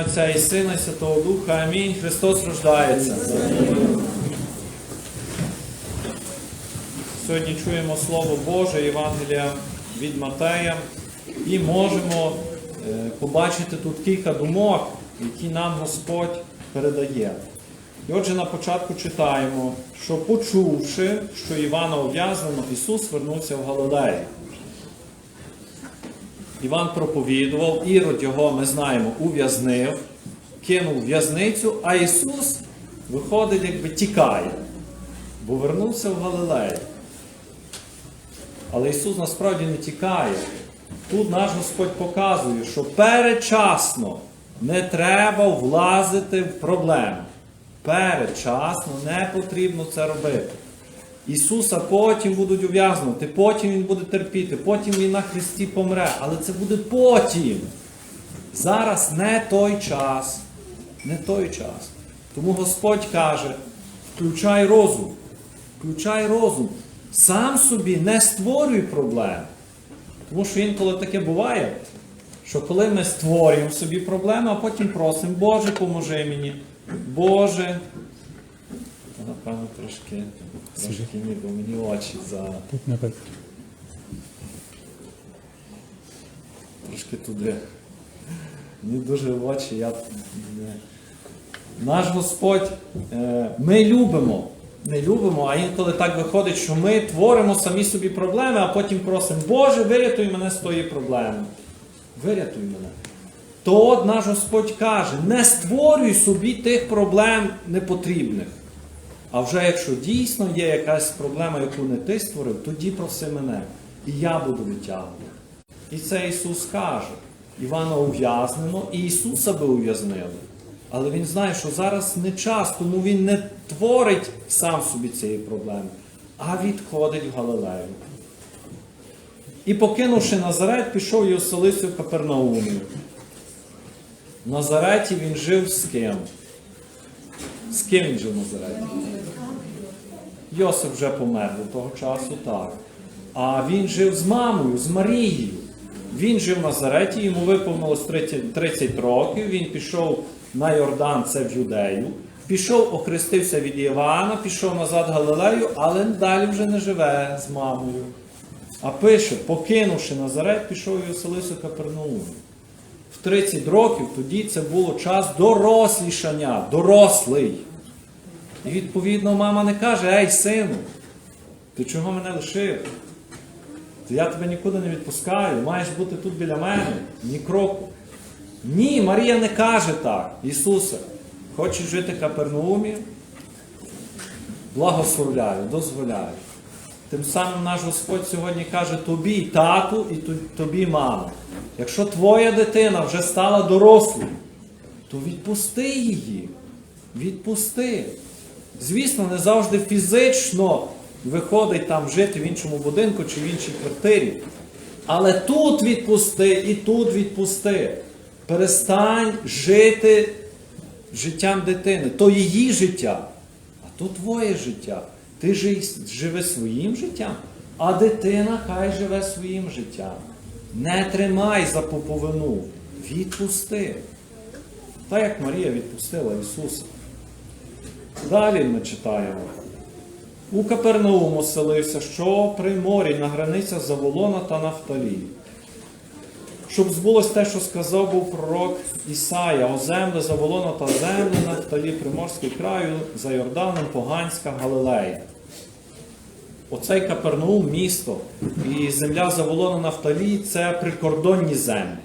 Отця і Сина, і Святого Духа. Амінь. Христос рождається. Сьогодні чуємо Слово Боже, Євангелія від Матея, і можемо е, побачити тут кілька думок, які нам Господь передає. І отже, на початку читаємо, що почувши, що Івана ув'язнено, Ісус вернувся в Галилею. Іван проповідував, Ірод його, ми знаємо, ув'язнив, кинув в'язницю, а Ісус виходить, якби тікає, бо вернувся в Галилею. Але Ісус насправді не тікає. Тут наш Господь показує, що передчасно не треба влазити в проблеми. Передчасно не потрібно це робити. Ісуса потім будуть ув'язнути, потім Він буде терпіти, потім Він на Христі помре. Але це буде потім. Зараз не той час. Не той час. Тому Господь каже: включай розум. Включай розум. Сам собі не створюй проблем. Тому що інколи таке буває, що коли ми створюємо собі проблеми, а потім просимо, Боже, поможи мені. Боже. Напевно, трошки, трошки ні, бо мені очі за. Тут напевно. Трошки туди. Мені дуже в очі, я. Наш Господь, е, ми любимо, не любимо, а інколи так виходить, що ми творимо самі собі проблеми, а потім просимо, Боже, вирятуй мене з тої проблеми. Вирятуй мене. То от наш Господь каже, не створюй собі тих проблем непотрібних. А вже якщо дійсно є якась проблема, яку не ти створив, тоді проси мене, і я буду витягувати. І це Ісус каже. Івана ув'язнено, і Ісуса би ув'язнили. Але Він знає, що зараз не час, тому Він не творить сам собі цієї проблеми, а відходить в Галилею. І покинувши Назарет, пішов і оселився в Капернаумі. В Назареті він жив з ким? З ким він жив в Назареті? Йосип вже помер до того часу, так. А він жив з мамою, з Марією. Він жив в Назареті, йому виповнилось 30, 30 років, він пішов на Йордан, це в Юдею. Пішов, охрестився від Івана, пішов назад в Галилею, але далі вже не живе з мамою. А пише, покинувши Назарет, пішов і оселився в. В 30 років тоді це було час дорослішання, дорослий. І відповідно мама не каже, ей, сину, ти чого мене лишив? Я тебе нікуди не відпускаю, маєш бути тут біля мене, ні кроку. Ні, Марія не каже так. Ісусе, хочеш жити в Капернаумі? Благословляю, дозволяю. Тим самим наш Господь сьогодні каже тобі, тату, і тобі, мама. Якщо твоя дитина вже стала дорослою, то відпусти її. Відпусти. Звісно, не завжди фізично виходить там жити в іншому будинку чи в іншій квартирі. Але тут відпусти і тут відпусти. Перестань жити життям дитини. То її життя, а то твоє життя. Ти жи- живи своїм життям, а дитина хай живе своїм життям. Не тримай за поповину. Відпусти. Так як Марія відпустила Ісуса. Далі ми читаємо. У Капернаум оселився, що при морі на границях Заволона та Нафталі. Щоб збулось те, що сказав був пророк Ісая, о земле Заволона та земле Нафталі, Приморський краю, за Йорданом, Поганська, Галилея. Оцей Капернаум місто і земля Заволона Нафталі це прикордонні землі.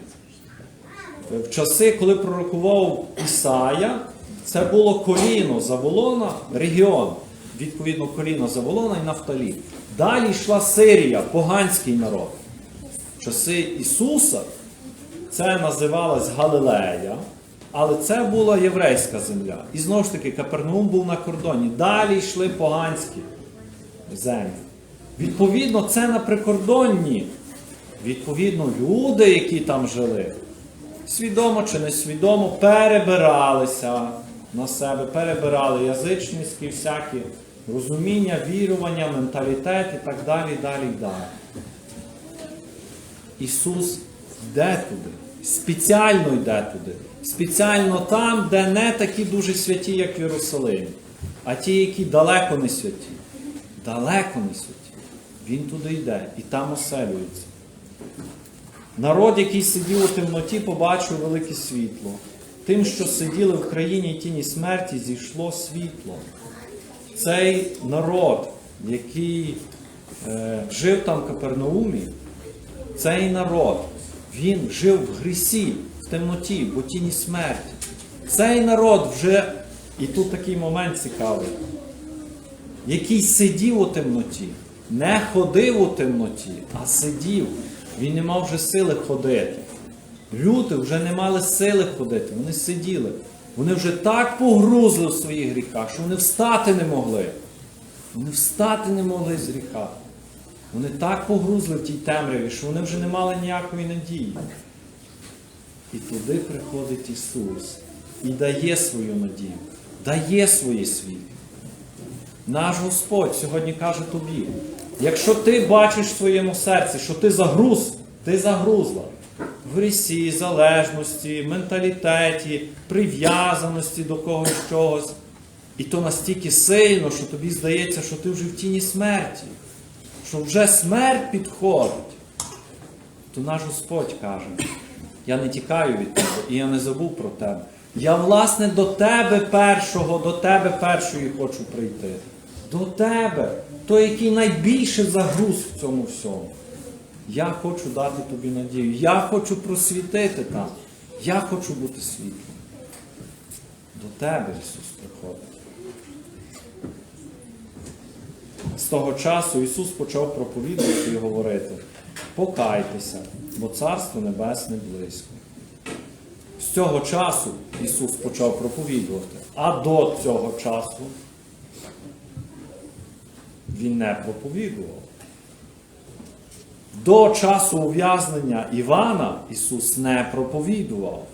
В часи, коли пророкував Ісая, це було коліно Заволона, регіон, відповідно, коліно Заволона і Нафталі. Далі йшла Сирія, поганський народ. Часи Ісуса це називалось Галилея, але це була єврейська земля. І знову ж таки, Капернаум був на кордоні. Далі йшли поганські землі. Відповідно, це на прикордонні. Відповідно, люди, які там жили, свідомо чи несвідомо перебиралися на себе, перебирали язичницькі всякі розуміння, вірування, менталітет і так далі, далі, далі. Ісус йде туди, спеціально йде туди. спеціально там, де не такі дуже святі, як в Єрусалимі, а ті, які далеко не святі. Далеко не святі. Він туди йде і там оселюється. Народ, який сидів у темноті, побачив велике світло. Тим, що сиділи в країні тіні смерті, зійшло світло. Цей народ, який е, жив там в Капернаумі, цей народ, він жив в грісі, в темноті, в тіні смерті. Цей народ вже, і тут такий момент цікавий, який сидів у темноті, не ходив у темноті, а сидів. Він не мав вже сили ходити. Люди вже не мали сили ходити, вони сиділи. Вони вже так погрузли в своїх гріхах, що вони встати не могли. Вони встати не могли з гріха. Вони так погрузли в тій темряві, що вони вже не мали ніякої надії. І туди приходить Ісус і дає свою надію, дає своє світло. Наш Господь сьогодні каже тобі, якщо ти бачиш в своєму серці, що ти загруз, ти загрузла в грісі, залежності, менталітеті, прив'язаності до когось чогось, і то настільки сильно, що тобі здається, що ти вже в тіні смерті, що вже смерть підходить, то наш Господь каже, я не тікаю від тебе і я не забув про тебе. Я, власне, до тебе першого, до тебе першої хочу прийти. До тебе, той, який найбільше загруз в цьому всьому. Я хочу дати тобі надію. Я хочу просвітити там. Я хочу бути світлом. До тебе Ісус приходить. З того часу Ісус почав проповідувати і говорити: покайтеся, бо Царство Небесне близько. З цього часу Ісус почав проповідувати, а до цього часу Він не проповідував. До часу ув'язнення Івана Ісус не проповідував.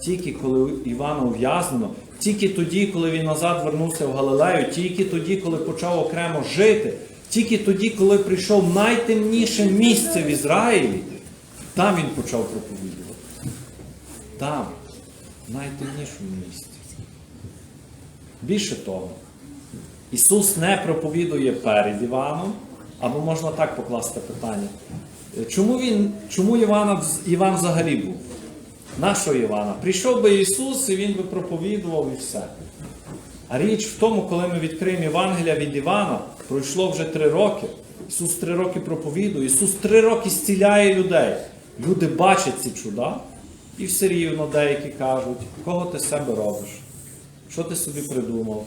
Тільки коли Івана ув'язнено, тільки тоді, коли він назад вернувся в Галилею, тільки тоді, коли почав окремо жити, тільки тоді, коли прийшов найтемніше місце в Ізраїлі, там він почав проповідувати. Там, в найтемнішому місці. Більше того, Ісус не проповідує перед Іваном, або можна так покласти питання. Чому, він, чому Івана, Іван взагалі був? Нашого Івана? Прийшов би Ісус і Він би проповідував і все. А річ в тому, коли ми відкриємо Євангелія від Івана, пройшло вже три роки. Ісус три роки проповідує, Ісус три роки зціляє людей. Люди бачать ці чуда, і все рівно деякі кажуть, кого ти себе робиш? Що ти собі придумав?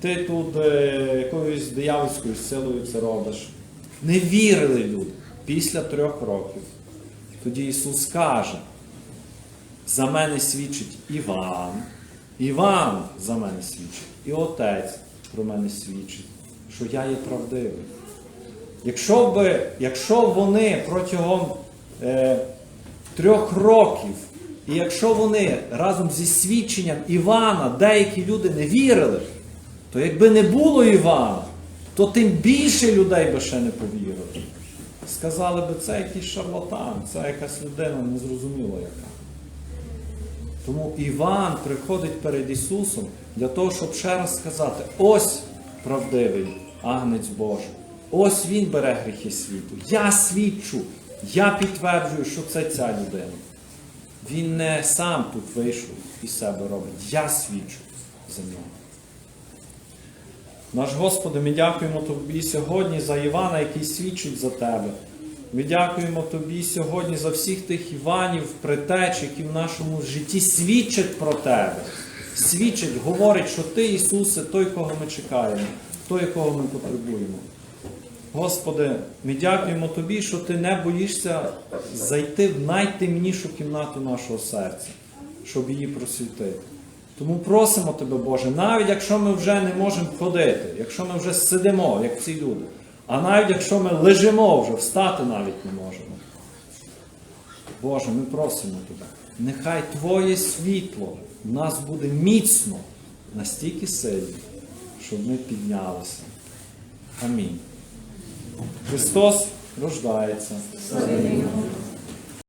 Ти тут е, якоюсь диявольською силою це робиш. Не вірили люди після трьох років. Тоді Ісус каже, за мене свідчить Іван. Іван за мене свідчить. І Отець про мене свідчить, що я є правдивий. Якщо, би, якщо вони протягом е, трьох років, і якщо вони разом зі свідченням Івана деякі люди не вірили, то якби не було Івана, то тим більше людей би ще не повірили. Сказали би, це якийсь шарлатан, це якась людина незрозуміла яка. Тому Іван приходить перед Ісусом для того, щоб ще раз сказати: ось правдивий агнець Божий. Ось Він бере гріхи світу. Я свідчу, я підтверджую, що це ця людина. Він не сам тут вийшов і себе робить. Я свідчу за нього. Наш Господи, ми дякуємо Тобі сьогодні за Івана, який свідчить за Тебе. Ми дякуємо Тобі сьогодні за всіх тих Іванів, притеч, які в нашому житті свідчать про Тебе. Свідчать, говорять, що Ти, Ісусе, той, кого ми чекаємо, той, якого ми потребуємо. Господи, ми дякуємо Тобі, що Ти не боїшся зайти в найтемнішу кімнату нашого серця, щоб її просвітити. Тому просимо Тебе, Боже, навіть якщо ми вже не можемо ходити, якщо ми вже сидимо, як ці люди, а навіть якщо ми лежимо вже, встати навіть не можемо. Боже, ми просимо Тебе, нехай Твоє світло в нас буде міцно, настільки сильно, щоб ми піднялися. Амінь. Христос рождається.